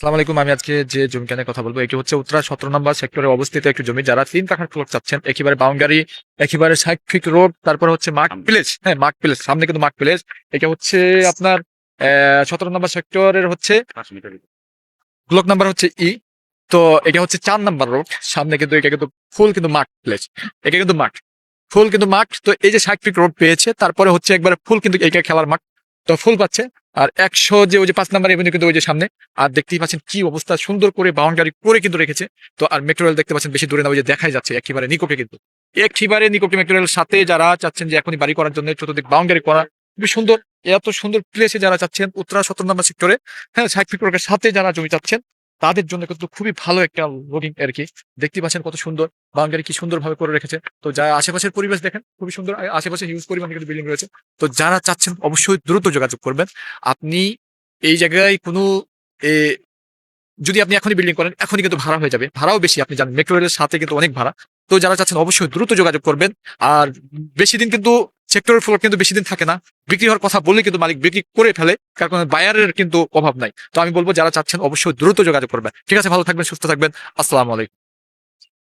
সালাম আলাইকুম আমি আজকে যে জমি কেনার কথা বলব এটি হচ্ছে উত্তরা সতেরো নম্বর সেক্টরে অবস্থিত একটি জমি যারা তিন কাঠার ফ্লোর চাচ্ছেন। একেবারে বাউন্ডারি একেবারে সাইফিক রোড তারপর হচ্ছে মার্ক প্লেস হ্যাঁ মার্ক প্লেস সামনে কিন্তু মার্ক প্লেস। এটা হচ্ছে আপনার সতেরো নম্বর সেক্টরের হচ্ছে ব্লক নাম্বার হচ্ছে ই। তো এটা হচ্ছে চার নাম্বার রোড সামনে কিন্তু এটা কিন্তু ফুল কিন্তু মাঠ প্লেস এটা কিন্তু মাঠ ফুল কিন্তু মাঠ। তো এই যে সাইফিক রোড পেয়েছে তারপরে হচ্ছে একবারে ফুল কিন্তু এইটা খেলার মাঠ তো ফুল পাচ্ছে। আর একশো যে ওই যে পাঁচ নাম্বার এভিনিউ কিন্তু ওই যে সামনে, আর দেখতেই পাচ্ছেন কি অবস্থা, সুন্দর করে বাউন্ডারি করে কিন্তু রেখেছে। তো আর মেট্রো রেল দেখতে পাচ্ছেন বেশি দূরে না, ওই যে দেখাই যাচ্ছে একেবারে নিকটে কিন্তু। একেবারে নিকটে মেট্রো রেল সাথে যারা চাচ্ছেন যে এখনই বাড়ি করার জন্য চতুর্দিক বাউন্ডারি করা, খুবই সুন্দর, এত সুন্দর প্লেসে যারা চাচ্ছেন, উত্তরা সত্তর নম্বর সেক্টরে হ্যাঁ ষাট ফিট সাথে যারা জমি চাচ্ছেন তাদের জন্য কিন্তু খুবই ভালো একটা লগিং আর কি। দেখতে পাচ্ছেন কত সুন্দর। বাউন্ডারি কি সুন্দর ভাবে করে রেখেছে। তো যা আশেপাশের পরিবেশ দেখেন, খুবই সুন্দর। আশেপাশে হিউজ পরিমাণে কিন্তু বিল্ডিং রয়েছে। তো যারা চাচ্ছেন অবশ্যই দ্রুত যোগাযোগ করবেন। আপনি এই জায়গায় কোনো যদি আপনি এখনই বিল্ডিং করেন, এখনই কিন্তু ভাড়া হয়ে যাবে। ভাড়াও বেশি। আপনি জানেন মেট্রো রেলের সাথে কিন্তু অনেক ভাড়া। তো যারা চাচ্ছেন অবশ্যই দ্রুত যোগাযোগ করবেন। আর বেশি দিন কিন্তু সেক্টরের ফ্লোর কিন্তু বেশি দিন থাকে না। বিক্রি হওয়ার কথা বললে কিন্তু মালিক বিক্রি করে ফেলে কারণ বায়ারের কিন্তু অভাব নাই। তো আমি বলব, যারা চাচ্ছেন অবশ্যই দ্রুত যোগাযোগ করবেন। ঠিক আছে, ভালো থাকবেন, সুস্থ থাকবেন। আসসালামু আলাইকুম।